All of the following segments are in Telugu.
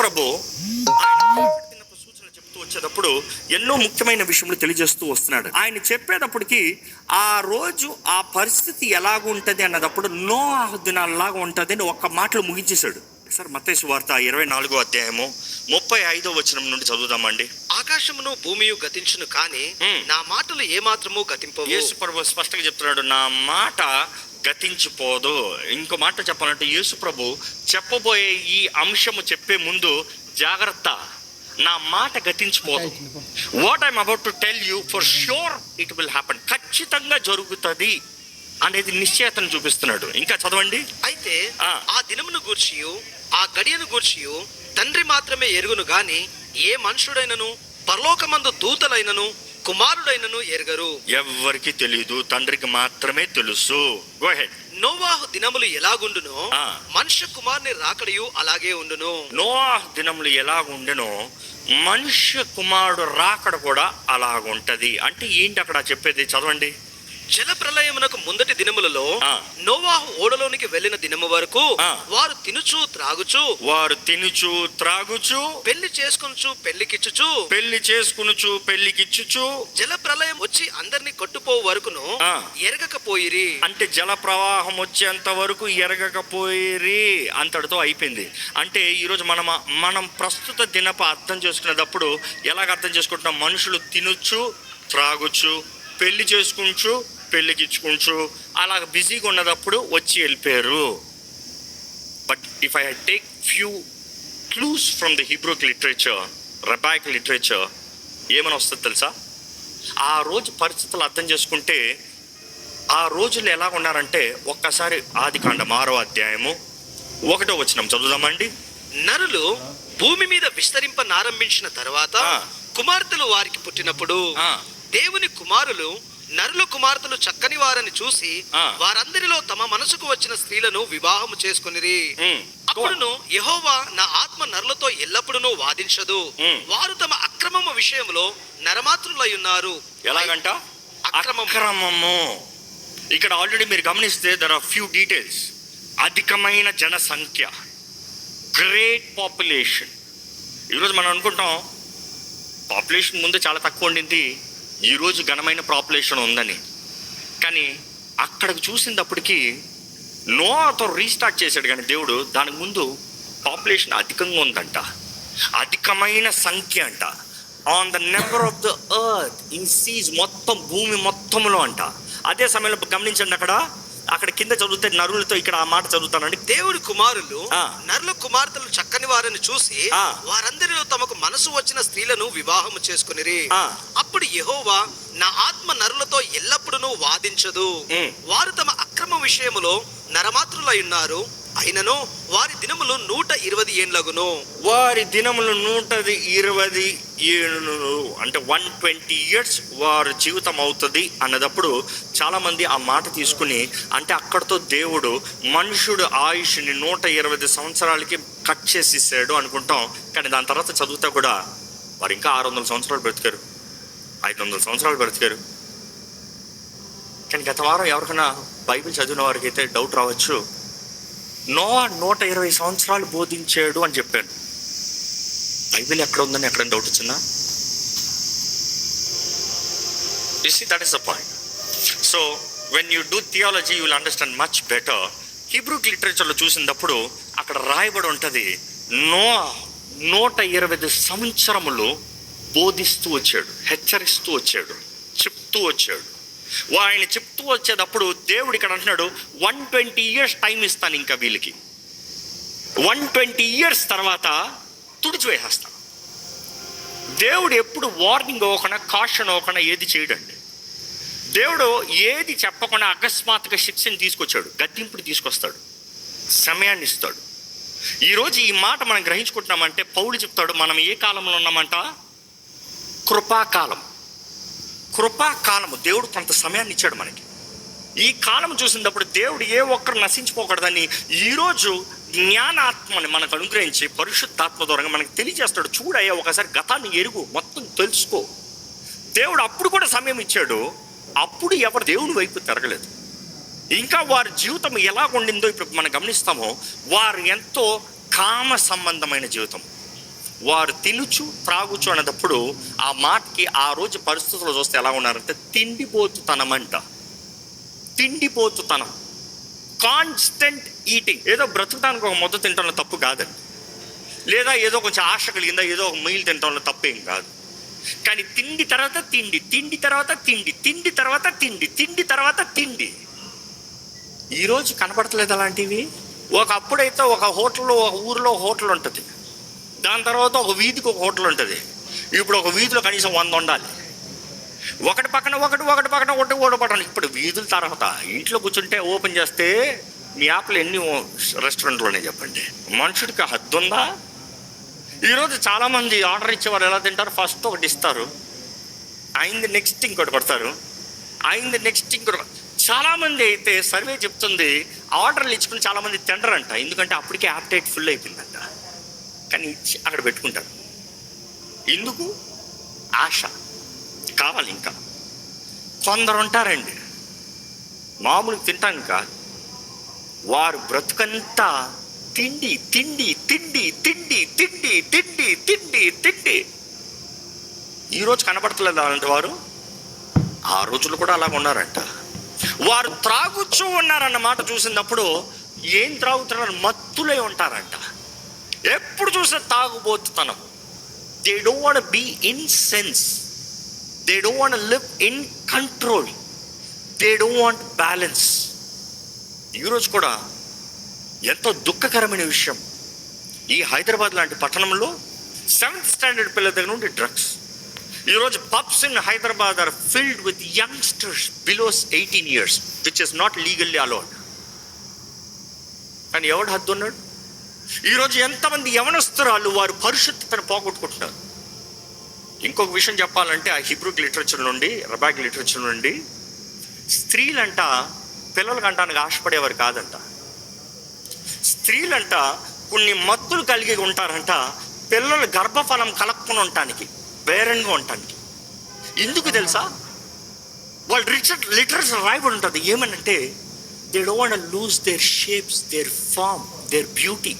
ప్రభు చెప్తూ వచ్చేటప్పుడు ఎన్నో ముఖ్యమైన విషయములు తెలియజేస్తూ వస్తున్నాడు. ఆయన చెప్పేటప్పటికి ఆ రోజు ఆ పరిస్థితి ఎలాగుంటది అన్నదప్పుడు నో దినాల్లాగా ఉంటుంది అని ఒక్క మాటలు ముగించేశాడు. సార్ మత్తేసు వార్త ఇరవై నాలుగో అధ్యాయము ముప్పై ఐదో వచనం నుండి చదువుదామండి. ఆకాశమును భూమియు గతించును కానీ. నా మాటలు ఏమాత్రము గతింపవు. యేసు ప్రభు స్పష్టంగా చెప్తున్నాడు నా మాట గతించిపోదు. ఇంకో మాట చెప్పాలంటే యేసు ప్రభు చెప్పబోయే ఈ అంశము చెప్పే ముందు జాగ్రత్త. నా మాట గతించిపోదు. What I'm about to tell you for sure it will happen ఖచ్చితంగా జరుగుతుంది అనేది నిశ్చయతను చూపిస్తున్నాడు. ఇంకా చదవండి. అయితే ఆ. దినమును గూర్చియు ఆ గడియను గూర్చియు తండ్రి మాత్రమే ఎరుగును గాని ఏ మనుషుడైనను పరలోకమందు దూతలైనను కుమారుడైనను ఎరగరు. ఎవ్వరికి తెలియదు తండ్రికి మాత్రమే తెలుసు. నోవాహు దినములు ఎలాగుండునో. మనుష్య కుమారుని రాకడయు అలాగే ఉండును. నోవాహ్ దినములు ఎలాగుండెనో మనుష్య కుమారుడు రాకడ కూడా అలాగుంటది. అంటే ఏంటి అక్కడ చెప్పేది? చదవండి. జల ప్రళయమునకు ముందటి దినములలో. నోవాహు ఓడలోనికి వెళ్ళిన దినము వరకు. వారు తినుచు త్రాగుచు వారు తినుచు త్రాగుచు పెళ్ళి చేసుకొనుచు పెళ్ళికిచ్చుచు పెళ్ళి చేసుకునుచు పెళ్ళికిచ్చుచు జల ప్రళయం వచ్చి అందరినీ కొట్టుపో వరకును. ఎరగకపోయిరి అంటే జల ప్రవాహం వచ్చేంత వరకు ఎరగకపోయిరి అంతటితో అయిపోయింది అంటే ఈరోజు మనం మనం ప్రస్తుత దినప అర్థం చేసుకునేటప్పుడు ఎలాగ అర్థం చేసుకుంటున్నాం మనుషులు తినొచ్చు త్రాగొచ్చు పెళ్ళి చేసుకుంటూ పెళ్ళికిచ్చుకుంటూ అలాగ బిజీగా ఉన్నదప్పుడు వచ్చి వెళ్ళిపోయారు but if I take few clues from the Hebraic literature rabbinic literature ఏమని వస్తుంది తెలుసా ఆ రోజు పరిస్థితులు అర్థం చేసుకుంటే ఆ రోజులు ఎలా ఉన్నారంటే ఒక్కసారి ఆది కాండం ఆరో అధ్యాయము ఒకటో వచ్చినాం చదువుదామండి నరులు భూమి మీద విస్తరింప నారంభించిన తర్వాత. కుమార్తెలు వారికి పుట్టినప్పుడు. దేవుని కుమారులు నరుల కుమార్తెలు చక్కని వారని చూసి. వారందరిలో తమ మనసుకు వచ్చిన స్త్రీలను వివాహము చేసుకునిరి. ఉమ్. అప్పుడును యెహోవా నా ఆత్మ నరులతో ఎల్లప్పుడూ వాదించదు. వారు తమ అక్రమము విషయంలో నరమాత్రులై ఉన్నారు ఎలాగంట. అక్రమము. ఇక్కడ ఆల్రెడీ మీరు గమనిస్తే దర్ ఆర్ ఫ్యూ డీటెయిల్స్ అధికమైన జనసంఖ్య. గ్రేట్ పాపులేషన్ ఈరోజు మనం అనుకుంటాం పాపులేషన్ ముందు చాలా తక్కువ ఉండింది. ఈరోజు ఘనమైన పాపులేషన్ ఉందని. కానీ అక్కడికి చూసినప్పటికీ నోతో రీస్టార్ట్ చేశాడు కానీ దేవుడు దానికి ముందు పాపులేషన్ అధికంగా ఉందంట. అధికమైన సంఖ్య అంట. On the number of the earth increase మొత్తం భూమి మొత్తంలో అంట. అదే సమయంలో గమనించండి అక్కడ. అక్కడ కింద చదివితే నరులతో ఇక్కడ ఆ మాట చదువుతానండి దేవుడి కుమారులు. నరుల కుమార్తెలు చక్కని వారని చూసి. వారందరిలో తమకు మనసు వచ్చిన స్త్రీలను వివాహము చేసుకునిరి ఆ. అప్పుడు యెహోవా నా ఆత్మ నరులతో ఎల్లప్పుడూ వాదించదు. వారు తమ అక్రమ విషయములో నరమాత్రులై ఉన్నారు అయినను వారి దినములు నూట ఇరవై ఏండ్లగును. వారి దినములు నూట ఇరవై ఏళ్ళు అంటే వన్ ట్వంటీ ఇయర్స్ వారి జీవితం అవుతుంది అన్నదప్పుడు చాలామంది ఆ మాట తీసుకుని అంటే అక్కడతో దేవుడు మనుషుడు ఆయుష్ని నూట ఇరవై సంవత్సరాలకి కట్ చేసేసాడు అనుకుంటాం. కానీ దాని తర్వాత చదువుతా కూడా వారు ఇంకా ఆరు వందల సంవత్సరాలు బ్రతికారు. ఐదు వందల సంవత్సరాలు బ్రతికారు. కానీ గత వారం ఎవరికైనా బైబిల్ చదివిన వారికి అయితే డౌట్ రావచ్చు. నో నూట ఇరవై సంవత్సరాలు బోధించాడు అని చెప్పాను బైబిల్ ఎక్కడ ఉందని ఎక్కడ డౌట్ వచ్చిందా see that is the point so when you do theology you will understand much better Hebraic లిటరేచర్లో చూసినప్పుడు అక్కడ రాయబడి ఉంటుంది నో నూట ఇరవై ఐదు సంవత్సరములు బోధిస్తూ వచ్చాడు హెచ్చరిస్తూ వచ్చాడు చెప్తూ వచ్చాడు. ఆయన చెప్తూ వచ్చేటప్పుడు దేవుడు ఇక్కడ అంటున్నాడు వన్ ట్వంటీ ఇయర్స్ టైం ఇస్తాను ఇంకా వీళ్ళకి. వన్ ట్వంటీ ఇయర్స్ తర్వాత తుడిచివేసేస్తాను దేవుడు ఎప్పుడు వార్నింగ్ అవ్వకుండా కాషన్ అవ్వకుండా ఏది చేయడండి. దేవుడు ఏది చెప్పకుండా అకస్మాత్తుగా శిక్షను తీసుకొచ్చాడు గద్దింపుడు తీసుకొస్తాడు సమయాన్ని ఇస్తాడు. ఈరోజు ఈ మాట మనం గ్రహించుకుంటున్నామంటే పౌలు చెప్తాడు మనం ఏ కాలంలో ఉన్నామంట? కృపాకాలం. కృపాకాలము దేవుడు కొంత సమయాన్ని ఇచ్చాడు మనకి. ఈ కాలం చూసినప్పుడు దేవుడు ఏ ఒక్కరు నశించిపోకూడదని ఈరోజు జ్ఞానాత్మని మనకు అనుగ్రహించి పరిశుద్ధాత్మ ద్వారా మనకు తెలియజేస్తాడు. చూడయ్యా ఒకసారి గతాన్ని ఎరుగు మొత్తం తెలుసుకో. దేవుడు అప్పుడు కూడా సమయం ఇచ్చాడు. అప్పుడు ఎవరు దేవుని వైపు తిరగలేదు. ఇంకా వారి జీవితం ఎలా ఉండిందో ఇప్పుడు మనం గమనిస్తామో. వారు ఎంతో కామ సంబంధమైన జీవితం. వారు తినుచు త్రాగుచు అన్నప్పుడు ఆ మాటకి ఆ రోజు పరిస్థితుల్లో చూస్తే ఎలా ఉన్నారంటే తిండిపోతుతనమంట. తిండిపోతుతనం. కాన్స్టెంట్ ఈటింగ్ ఏదో బ్రతుకుతానికి ఒక మొద్ద తింటాలో తప్పు కాదండి లేదా ఏదో కొంచెం ఆశ కలిగిందా ఏదో ఒక మీల్ తింటాలో తప్పేం కాదు. కానీ తిండి తర్వాత తిండి తిండి తర్వాత తిండి తిండి తర్వాత తిండి తిండి తర్వాత తిండి. ఈరోజు కనపడతలేదు అలాంటివి? ఒకప్పుడైతే ఒక హోటల్లో ఒక ఊరిలో హోటల్ ఉంటుంది. దాని తర్వాత ఒక వీధికి ఒక హోటల్ ఉంటుంది. ఇప్పుడు ఒక వీధిలో కనీసం వంద ఉండాలి. ఒకటి పక్కన ఒకటి ఒకటి పక్కన ఒకటి ఒకటి పక్కన ఇప్పుడు వీధుల తర్వాత ఇంట్లో కూర్చుంటే ఓపెన్ చేస్తే మీ యాప్లు ఎన్ని రెస్టారెంట్లోనే చెప్పండి? మనుషుడికి హద్దు ఉందా? ఈరోజు చాలామంది ఆర్డర్ ఇచ్చేవారు ఎలా తింటారు? ఫస్ట్ ఒకటి ఇస్తారు. అయింది నెక్స్ట్ ఇంకోటి కొడతారు. అయింది నెక్స్ట్ ఇంకోటి చాలామంది అయితే సర్వే చెప్తుంది ఆర్డర్లు ఇచ్చుకుని చాలామంది తినరంట ఎందుకంటే అప్పటికే యాప్టైట్ ఫుల్ అయిపోయిందంట. కానీ ఇచ్చి అక్కడ పెట్టుకుంటారు. ఎందుకు? ఆశ. కావాలి ఇంకా. కొందరు ఉంటారండి. మామూలు తింటాను కాదు వారు బ్రతుకంతా తిండి తిండి తిండి తిండి తిండి తిండి తిండి తిండి. ఈరోజు కనబడతలేదు అలాంటి వారు? ఆ రోజులు కూడా అలాగ ఉన్నారంట. వారు త్రాగుచూ ఉన్నారన్న మాట చూసినప్పుడు ఏం త్రాగుతున్నారు మత్తులై ఉంటారంట. ఎప్పుడు చూసినా తాగుబోతుతనం. They don't want be in sense they don't want live in control they don't want balance ఈరోజు కూడా ఎంతో దుఃఖకరమైన విషయం. ఈ హైదరాబాద్ లాంటి పట్టణంలో సెవెంత్ స్టాండర్డ్ పిల్లల దగ్గర నుండి డ్రగ్స్ ఈరోజు pubs in Hyderabad are filled with youngsters below eighteen years which is not legally allowed కానీ ఎవడు హద్దు ఉన్నాడు? ఈరోజు ఎంతమంది యవనస్తురాలు వారు పరిశుద్ధతను పోగొట్టుకుంటున్నారు? ఇంకొక విషయం చెప్పాలంటే ఆ హిబ్రూక్ లిటరేచర్ నుండి రబాక్ లిటరేచర్ నుండి స్త్రీలంట పిల్లలకు అంటానికి ఆశపడేవారు కాదంట. స్త్రీలంట కొన్ని మత్తులు కలిగి ఉంటారంట పిల్లలు గర్భఫలం కలక్కుని ఉండటానికి బేరంగా ఉండటానికి. ఎందుకు తెలుసా? వాళ్ళు రిచర్ లిటరల్స్ రాయబడి ఉంటుంది. ఏమనంటే they don't lose their shapes their form their beauty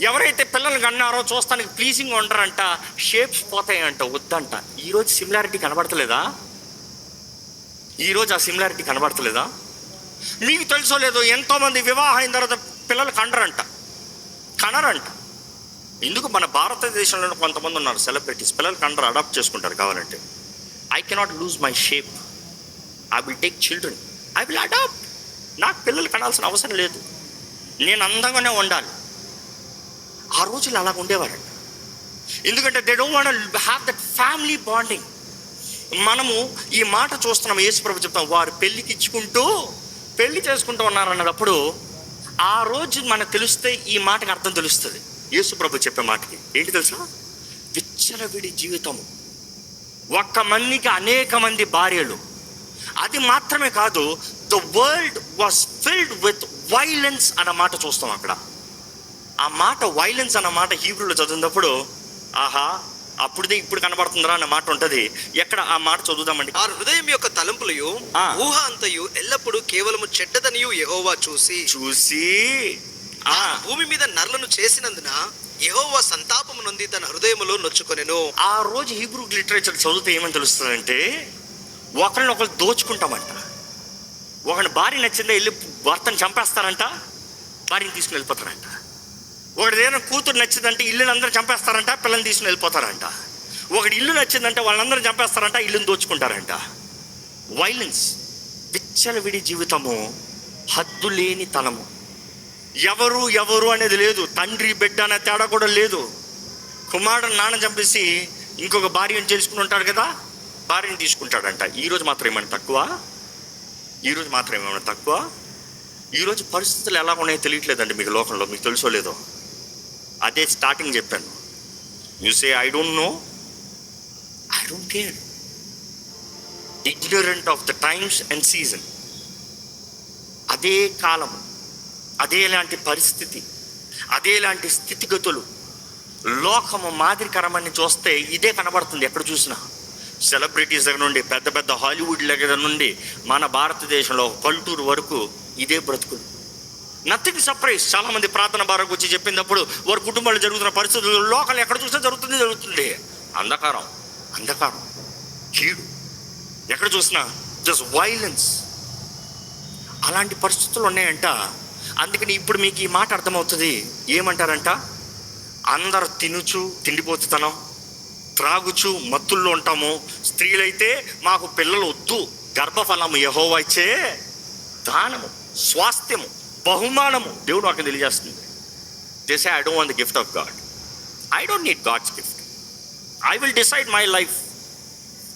ఎవరైతే పిల్లల్ని కన్నారో చూస్తానికి ప్లీజింగ్ ఉండరంట షేప్స్ పోతాయంట వద్దంట. ఈరోజు సిమిలారిటీ కనబడతలేదా? ఈరోజు ఆ సిమిలారిటీ కనబడతలేదా? మీకు తెలుసో లేదో ఎంతోమంది వివాహం అయిన తర్వాత పిల్లలు కండరంట కనరంట. ఎందుకు మన భారతదేశంలో కొంతమంది ఉన్నారు సెలబ్రిటీస్ పిల్లలు కండరు అడాప్ట్ చేసుకుంటారు కావాలంటే. I cannot lose my shape I will take children I will adopt నాకు పిల్లలు కనాల్సిన అవసరం లేదు. నేను అందంగానే ఉండాలి. రోజులు అలాగ ఉండేవారంట ఎందుకంటే they don't want have that family bonding మనము ఈ మాట చూస్తున్నాం యేసుప్రభు చెప్తాం వారు పెళ్ళికి ఇచ్చుకుంటూ పెళ్ళి చేసుకుంటూ ఉన్నారన్నప్పుడు ఆ రోజు మనకు తెలిస్తే ఈ మాటకి అర్థం తెలుస్తుంది. యేసుప్రభు చెప్పే మాటకి. ఏంటి తెలుసా? విచ్చలవిడి జీవితము. ఒక్క మందికి అనేక మంది భార్యలు. అది మాత్రమే కాదు the world was filled with violence అన్న మాట చూస్తాం అక్కడ. ఆ మాట వైలెన్స్ అన్న మాట హీబ్రూలో చదివినప్పుడు ఆహా అప్పుడుదే ఇప్పుడు కనబడుతుందిరా అన్న మాట ఉంటది. ఎక్కడ ఆ మాట చదువుదామండి? ఆ హృదయం యొక్క తలంపులయు ఆ. ఊహ అంతయు ఎల్లప్పుడూ కేవలము చెడ్డదనియు యెహోవా చూసి. చూసి ఆ తాను భూమి మీద నర్లను చేసినందున యెహోవా సంతాపము నొంది తన హృదయములో నొచ్చుకొనెను. ఆ రోజు హీబ్రూ లిటరేచర్ చదివితే ఏమని తెలుస్తుందంటే ఒకరిని ఒకరు దోచుకుంటామంట. ఒకరిని భార్య నచ్చిందే వెళ్ళి భర్తను చంపేస్తారంట భార్యని తీసుకుని వెళ్ళిపోతారంట ఒకటి ఏదైనా కూతురు నచ్చిందంటే ఇల్లుని అందరూ చంపేస్తారంట పిల్లల్ని తీసుకుని వెళ్ళిపోతారంట. ఒకటి ఇల్లు నచ్చిందంటే వాళ్ళందరూ చంపేస్తారంట ఇల్లుని దోచుకుంటారంట. వైలెన్స్ విచ్చలవిడి జీవితము హద్దు లేని తనము. ఎవరు ఎవరు అనేది లేదు. తండ్రి బిడ్డ అనే తేడా కూడా లేదు. కుమారుడు నాన్న చంపేసి ఇంకొక భార్యను చేసుకుని ఉంటాడు కదా భార్యను తీసుకుంటాడంట. ఈరోజు మాత్రం ఏమైనా తక్కువ? ఈరోజు మాత్రం ఏమైనా తక్కువ? ఈరోజు పరిస్థితులు ఎలా ఉన్నాయో తెలియట్లేదండి మీకు లోకంలో. మీకు తెలుసో లేదో? అదే స్టార్టింగ్ చెప్పాను. You say I don't know I don't care ignorant of the times and season అదే కాలము అదేలాంటి పరిస్థితి అదే లాంటి స్థితిగతులు. లోకము మాదిరికరమని చూస్తే ఇదే కనబడుతుంది ఎక్కడ చూసినా. సెలబ్రిటీస్ దగ్గర నుండి పెద్ద పెద్ద హాలీవుడ్ దగ్గర నుండి మన భారతదేశంలో పల్లెటూరు వరకు ఇదే బ్రతుకులు. నథింగ్ సర్ప్రైజ్ చాలా మంది ప్రార్థన భారకు వచ్చి చెప్పినప్పుడు వారి కుటుంబాలు జరుగుతున్న పరిస్థితులు లోకల్ ఎక్కడ చూసినా జరుగుతుంది జరుగుతుంది అంధకారం అంధకారం కీడు. ఎక్కడ చూసినా జస్ట్ వైలెన్స్ అలాంటి పరిస్థితులు ఉన్నాయంట. అందుకని ఇప్పుడు మీకు ఈ మాట అర్థమవుతుంది. ఏమంటారంట? అందరు తినుచు తిండిపోతుతనం. త్రాగుచు మత్తుల్లో ఉంటాము. స్త్రీలైతే మాకు పిల్లలు వద్దు. గర్భఫలము యహోవైచే దానము స్వాస్థ్యము. బహుమానము దేవుడు నాకు తెలియజేస్తుంది. This I don't want the gift of God I don't need God's gift I will decide my life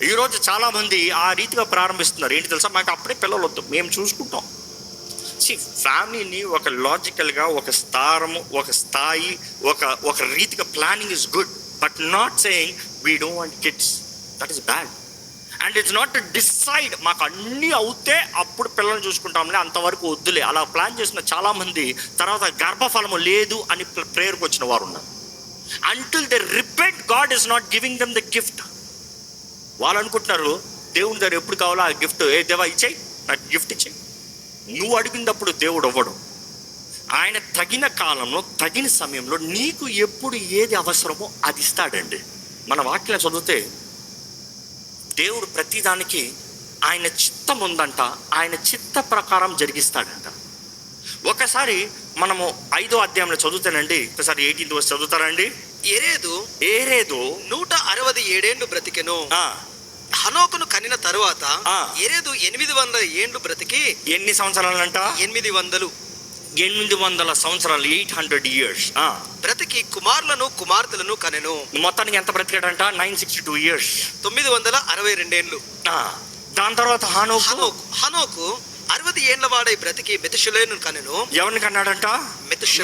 ఈరోజు చాలామంది ఆ రీతిగా ప్రారంభిస్తున్నారు. ఏంటి తెలుసా? మాకు అప్పుడే పిల్లలు వద్దు. మేము చూసుకుంటాం. సి ఫ్యామిలీని ఒక లాజికల్గా ఒక స్థారము ఒక స్థాయి ఒక ఒక రీతిగా planning is good but not saying we don't want kids that is bad and it's not decide మాకు అన్నీ అవుతే అప్పుడు పిల్లల్ని చూసుకుంటాంలే అంతవరకు వద్దులే. అలా ప్లాన్ చేసిన చాలామంది తర్వాత గర్భఫలము లేదు అని ప్రేయర్కి వచ్చిన వారు ఉన్నారు until the repent God is not giving them the gift వాళ్ళు అనుకుంటున్నారు దేవుని దగ్గర ఎప్పుడు కావాలో ఆ గిఫ్ట్ ఏ దేవా ఇచ్చేయి. నాకు గిఫ్ట్ ఇచ్చేయి. నువ్వు అడిగినప్పుడు దేవుడు అవ్వడు ఆయన తగిన కాలంలో తగిన సమయంలో నీకు ఎప్పుడు ఏది అవసరమో అది ఇస్తాడండి. మన వాక్యం చదివితే దేవుడు ప్రతిదానికి ఆయన చిత్తం ఉందంట ఆయన చిత్త ప్రకారం జరిగిస్తాడంట. ఒకసారి మనము ఐదో అధ్యాయంలో చదువుతానండి. ఒకసారి ఎయిటీన్త్ వర్స్ చదువుతారండి ఎరేదు ఏరేదో నూట అరవది ఏడేండ్లు బ్రతికెను. హనోకును కనిన తరువాత. ఎరేదు ఎనిమిది వందల ఏండ్లు బ్రతికి ఎన్ని సంవత్సరాలంట? ఎనిమిది వందలు. ఎనిమిది వందల సంవత్సరాలు ఎయిట్ హండ్రెడ్ ఇయర్స్ బ్రతికి కుమారులను కుమార్తెలను కనెను. మొత్తానికి ఎంత బ్రతికాడంట? నైన్ సిక్స్టీ టూ ఇయర్స్ తొమ్మిది వందల అరవై రెండేండ్లు దాని తర్వాత హానోకు? హనోకు హనోకు అరవది ఏండ్ల వాడై బ్రతికి మెతుషులేను కనెను. ఎవరిని కన్నాడంట. మెతుష.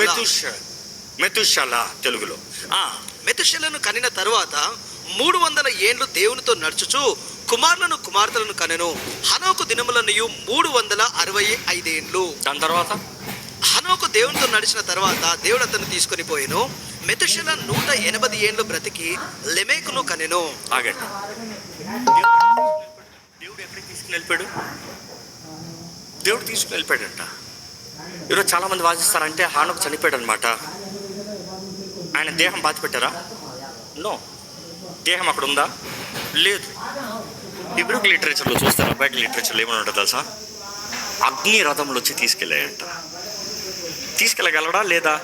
మెతుషల తెలుగులో. ఆ, మెతుషెలను కనిన తరువాత మూడు వందల ఏండ్లు దేవునితో నడుచుచు కుమారులను కుమార్తెలను కనెను. హనోకు దినములనియు మూడు వందల అరవై ఐదేండ్లు. దాని తర్వాత? హనోకు దేవునితో నడిచిన తర్వాత దేవుడు అతను తీసుకొని పోయాను. మెతుషల నూట ఎనభై ఏళ్ళు బ్రతికి లెమేకును కనెను. ఆగండి. దేవుడు ఎక్కడికి తీసుకుని వెళ్ళిపోయాడు? దేవుడు తీసుకుని వెళ్ళిపోయాడంట. ఈరోజు చాలా మంది వాదిస్తారంటే హానుకు చనిపోయాడు అనమాట ఆయన దేహం బాధ పెట్టారా నో. దేహం అక్కడ ఉందా? లేదు. హిబ్రూక్ లిటరేచర్లో చూస్తారా? బయట లిటరేచర్లో ఏమైనా ఉంటుంది తెలుసా? అగ్ని రథంలో వచ్చి తీసుకెళ్ళాయంట. తీసుకెళ్ళగలడా లేదా?